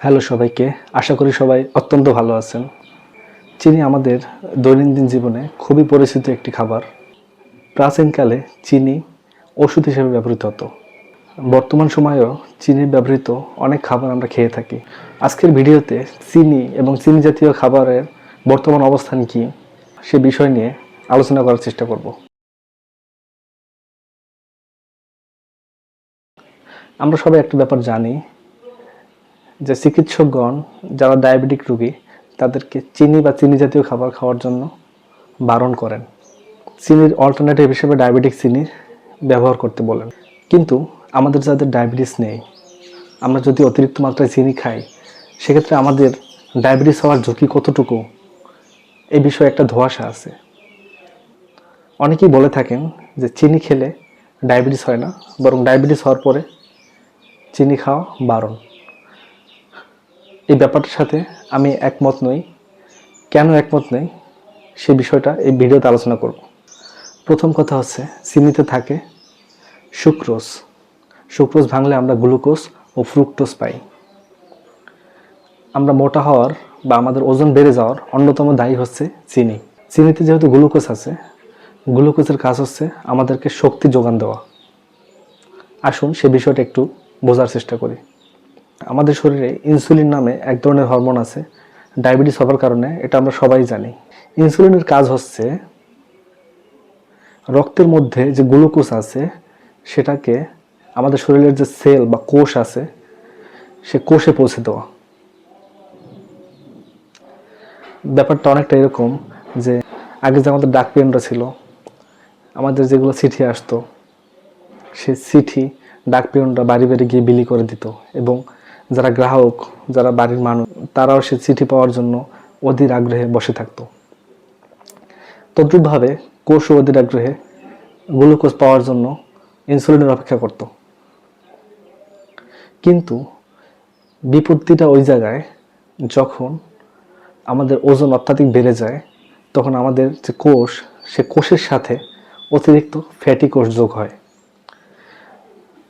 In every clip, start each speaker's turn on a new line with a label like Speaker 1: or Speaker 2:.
Speaker 1: Hello সবাইকে। আশা করি সবাই অত্যন্ত ভালো আছেন। চিনি আমাদের দৈনন্দিন জীবনে খুবই পরিচিত একটি খাবার। প্রাচীনকালে চিনি ওষুধ হিসেবে ব্যবহৃত হতো। বর্তমান সময়েও চিনি ব্যবহৃত অনেক খাবার আমরা খেয়ে থাকি। আজকের ভিডিওতে চিনি এবং চিনি জাতীয় খাবারের বর্তমান অবস্থান কি, সে বিষয় নিয়ে আলোচনা করার চেষ্টা করব। আমরা সবাই একটা ব্যাপার জানি যে চিকিৎসকগণ যারা ডায়াবেটিক রোগী, তাদেরকে চিনি বা চিনি জাতীয় খাবার খাওয়ার জন্য বারণ করেন। চিনির অল্টারনেটিভ হিসেবে ডায়াবেটিক চিনি ব্যবহার করতে বলেন। কিন্তু আমাদের যাদের ডায়াবেটিস নেই, আমরা যদি অতিরিক্ত মাত্রায় চিনি খাই, সেক্ষেত্রে আমাদের ডায়াবেটিস হওয়ার ঝুঁকি কতটুকু? এই বিষয়ে একটা ধোঁয়াশা আছে। অনেকেই বলে থাকেন যে চিনি খেলে ডায়াবেটিস হয় না, বরং ডায়াবেটিস হওয়ার পরে চিনি খাওয়া বারণ। এই ব্যাপারটার সাথে আমি একমত নই। কেন একমত নই? সে বিষয়টা এই ভিডিওতে আলোচনা করব। প্রথম কথা হচ্ছে, চিনিতে থাকে সুক্রোজ। সুক্রোজ ভাঙলে আমরা গ্লুকোজ ও ফ্রুক্টোজ পাই। আমরা মোটা হওয়ার বা আমাদের ওজন বেড়ে যাওয়ার অন্যতম দায়ী হচ্ছে চিনি। চিনিতে যেহেতু গ্লুকোজ আছে, গ্লুকোজের কাজ হচ্ছে আমাদেরকে শক্তি যোগান দেওয়া। আসুন সে বিষয়টা একটু বোঝার চেষ্টা করি। আমাদের শরীরে ইনসুলিন নামে এক ধরনের হরমোন আছে, ডায়াবেটিস হওয়ার কারণে, এটা আমরা সবাই জানি। ইনসুলিনের কাজ হচ্ছে রক্তের মধ্যে যে গ্লুকোজ আছে, সেটাকে আমাদের শরীরের যে সেল বা কোষ আছে, সে কোষে পৌঁছে দেওয়া। ব্যাপারটা অনেকটা এরকম যে আগে যে আমাদের ডাক পেনরা ছিল, আমাদের যেগুলো চিঠি আসতো, সে চিঠি ডাক পিয়নরা বাড়ি বাড়ি গিয়ে বিলি করে দিত এবং যারা গ্রাহক, যারা বাড়ির মানুষ, তারাও সে চিঠি পাওয়ার জন্য অধীর আগ্রহে বসে থাকতো। তদ্রুপভাবে কোষ ও অধীর আগ্রহে গ্লুকোজ পাওয়ার জন্য ইনসুলিনের অপেক্ষা করত। কিন্তু বিপত্তিটা ওই জায়গায় যখন আমাদের ওজন অত্যাধিক বেড়ে যায়, তখন আমাদের যে কোষ, সে কোষের সাথে অতিরিক্ত ফ্যাটি কোষ যোগ হয়।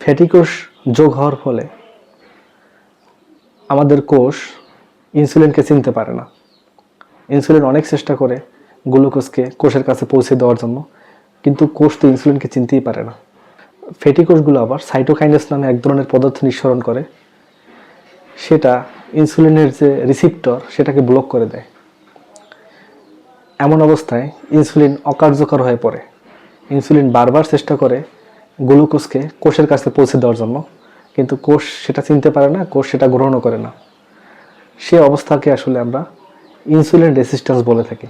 Speaker 1: ফ্যাটি কোষ যোগ হওয়ার ফলে আমাদের কোষ ইনসুলিনকে চিনতে পারে না। ইনসুলিন অনেক চেষ্টা করে গ্লুকোজকে কোষের কাছে পৌঁছে দেওয়ার জন্য, কিন্তু কোষ তো ইনসুলিনকে চিনতেই পারে না। ফেটি কোষগুলো আবার সাইটোকাইনেস নামে এক ধরনের পদার্থ নিঃসরণ করে। সেটা ইনসুলিনের যে রিসিপ্টর, সেটাকে ব্লক করে দেয়। এমন অবস্থায় ইনসুলিন অকার্যকর হয়ে পড়ে। ইনসুলিন বারবার চেষ্টা করে গ্লুকোজকে কোষের কাছে পৌঁছে দেওয়ার জন্য। কিন্তু কোষ সেটা চিনতে পারে না, কোষ সেটা গ্রহণও করে না। সে অবস্থাকে আসলে আমরা ইনসুলিন রেসিস্ট্যান্স বলে থাকি।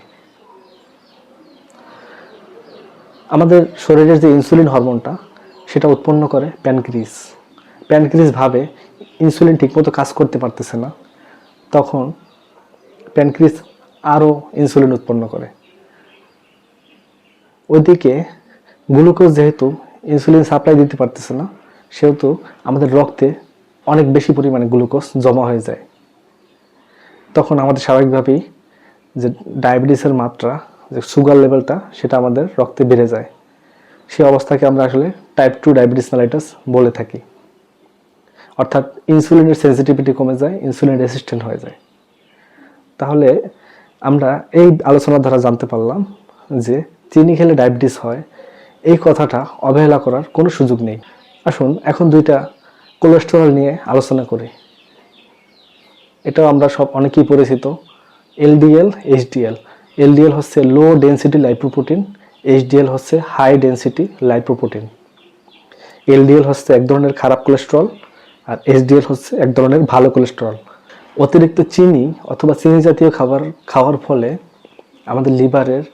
Speaker 1: আমাদের শরীরের যে ইনসুলিন হরমোনটা, সেটা উৎপন্ন করে প্যানক্রিস প্যানক্রিস ভাবে ইনসুলিন ঠিকমতো কাজ করতে পারতেছে না, তখন প্যানক্রিস আরও ইনসুলিন উৎপন্ন করে। ওইদিকে গ্লুকোজ যেহেতু ইনসুলিন সাপ্লাই দিতে পারতেছে না সেহেতু আমাদের রক্তে অনেক বেশি পরিমাণে গ্লুকোজ জমা হয়ে যায়। তখন আমাদের স্বাভাবিকভাবেই যে ডায়াবেটিসের মাত্রা, যে সুগার লেভেলটা, সেটা আমাদের রক্তে বেড়ে যায়। সেই অবস্থাকে আমরা আসলে টাইপ টু ডায়াবেটিস মেলাইটাস বলে থাকি। অর্থাৎ ইনসুলিনের সেন্সিটিভিটি কমে যায় ইনসুলিন রেসিস্ট্যান্ট হয়ে যায়। তাহলে আমরা এই আলোচনার দ্বারা জানতে পারলাম যে চিনি খেলে ডায়াবেটিস হয়, এই কথাটা অবহেলা করার কোনো সুযোগ নেই। আসুন, এখন দুইটা কোলেস্টেরল নিয়ে আলোচনা করি। এটাও আমরা সব অনেকেই পরিচিত, এলডিএল, এইচডিএল। এলডিএল হচ্ছে লো ডেন্সিটি লাইপ্রোপ্রোটিন এইচডিএল হচ্ছে হাই ডেন্সিটি লাইপ্রোপ্রোটিন এলডিএল হচ্ছে এক ধরনের খারাপ কোলেস্ট্রল আর এইচডিএল হচ্ছে এক ধরনের ভালো কোলেস্ট্রল অতিরিক্ত চিনি অথবা চিনি জাতীয় খাবার খাওয়ার ফলে আমাদের লিভারের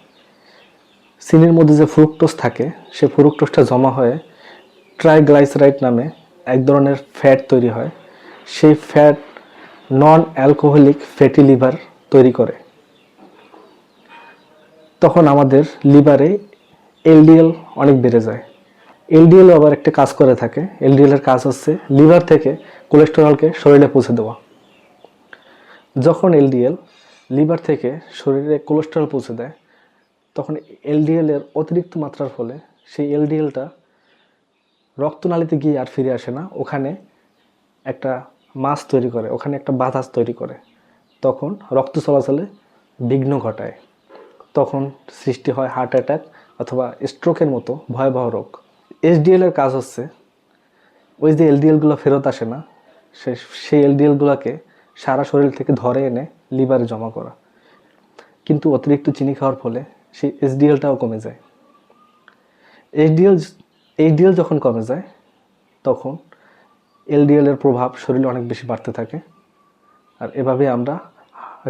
Speaker 1: চিনির মধ্যে যে ফ্রুক্টোজ থাকে, সে ফ্রুক্টোজটা জমা হয়ে ট্রাইগ্লাইসারাইড নামে এক ধরনের ফ্যাট তৈরি হয়। সেই fat non alcoholic fatty liver তৈরি করে। তখন আমাদের লিভারে এলডিএল অনেক বেড়ে যায়। এলডিএল আবার একটা কাজ করে থাকে। এলডিএল এর কাজ হচ্ছে লিভার থেকে কোলেস্টেরলকে শরীরে পৌঁছে দেওয়া। যখন এলডিএল লিভার থেকে শরীরে কোলেস্টেরল পৌঁছে দেয়, তখন এলডিএল এর অতিরিক্ত মাত্রার ফলে সেই এলডিএলটা রক্তনালীতে গিয়ে আর ফিরে আসে না। ওখানে একটা মাছ তৈরি করে, ওখানে একটা বাতাস তৈরি করে। তখন রক্ত চলাচলে বিঘ্ন ঘটায়। তখন সৃষ্টি হয় হার্ট অ্যাটাক অথবা স্ট্রোকের মতো ভয়াবহ রোগ। এসডিএল এর কাজ হচ্ছে, ওই যে এলডিএলগুলো ফেরত আসে না, সে, সেই এলডিএলগুলোকে সারা শরীর থেকে ধরে এনে লিভারে জমা করা। কিন্তু অতিরিক্ত চিনি খাওয়ার ফলে সেই এসডিএলটাও কমে যায়। এইচডিএল এইচডিএল যখন কমে যায়, তখন এলডিএল এর প্রভাব শরীরে অনেক বেশি বাড়তে থাকে। আর এভাবে আমরা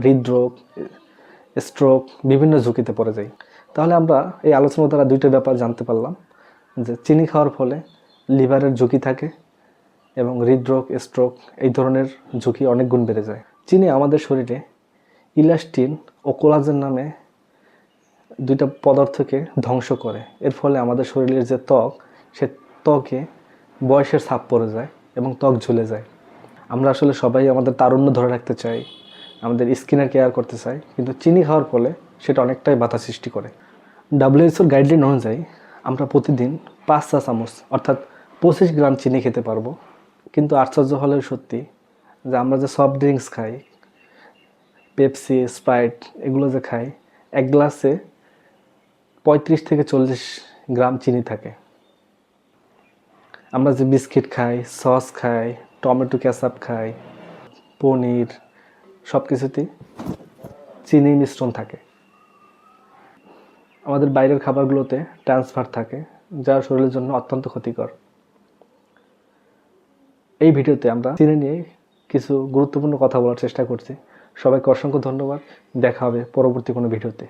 Speaker 1: হৃদরোগ স্ট্রোক বিভিন্ন ঝুঁকিতে পড়ে যাই। তাহলে আমরা এই আলোচনার দ্বারা দুইটা ব্যাপার জানতে পারলাম, যে চিনি খাওয়ার ফলে লিভারের ঝুঁকি থাকে এবং হৃদরোগ স্ট্রোক এই ধরনের ঝুঁকি অনেক গুণ বেড়ে যায়। চিনি আমাদের শরীরে ইলাস্টিন ও কোলাজেন নামে দুইটা পদার্থকে ধ্বংস করে। এর ফলে আমাদের শরীরের যে ত্বক সে ত্বকে বয়সের ছাপ পড়ে যায় এবং ত্বক ঝুলে যায়। আমরা আসলে সবাই আমাদের তারুণ্য ধরে রাখতে চাই, আমাদের স্কিনের কেয়ার করতে চাই, কিন্তু চিনি খাওয়ার ফলে সেটা অনেকটাই বাধা সৃষ্টি করে। ডাব্লিউএইচওর গাইডলাইন অনুযায়ী আমরা প্রতিদিন পাঁচ চা চামচ অর্থাৎ পঁচিশ গ্রাম চিনি খেতে পারব। কিন্তু আশ্চর্য হলেও সত্যি যে আমরা যে সফট ড্রিঙ্কস খাই, পেপসি, স্প্রাইট এগুলো যে খাই, এক গ্লাসে পঁয়ত্রিশ থেকে চল্লিশ গ্রাম চিনি থাকে। আমরা যে বিস্কিট খাই, সস খাই, টমেটো ক্যাচাপ খাই, পনির সব কিছুতেই চিনি মিশ্রণ থাকে। আমাদের বাইরের খাবারগুলোতে ট্রান্সফার থাকে, যা শরীরের জন্য অত্যন্ত ক্ষতিকর। এই ভিডিওতে আমরা চিনি নিয়ে কিছু গুরুত্বপূর্ণ কথা বলার চেষ্টা করছি। সবাইকে অসংখ্য ধন্যবাদ। দেখা হবে পরবর্তী কোনো ভিডিওতে।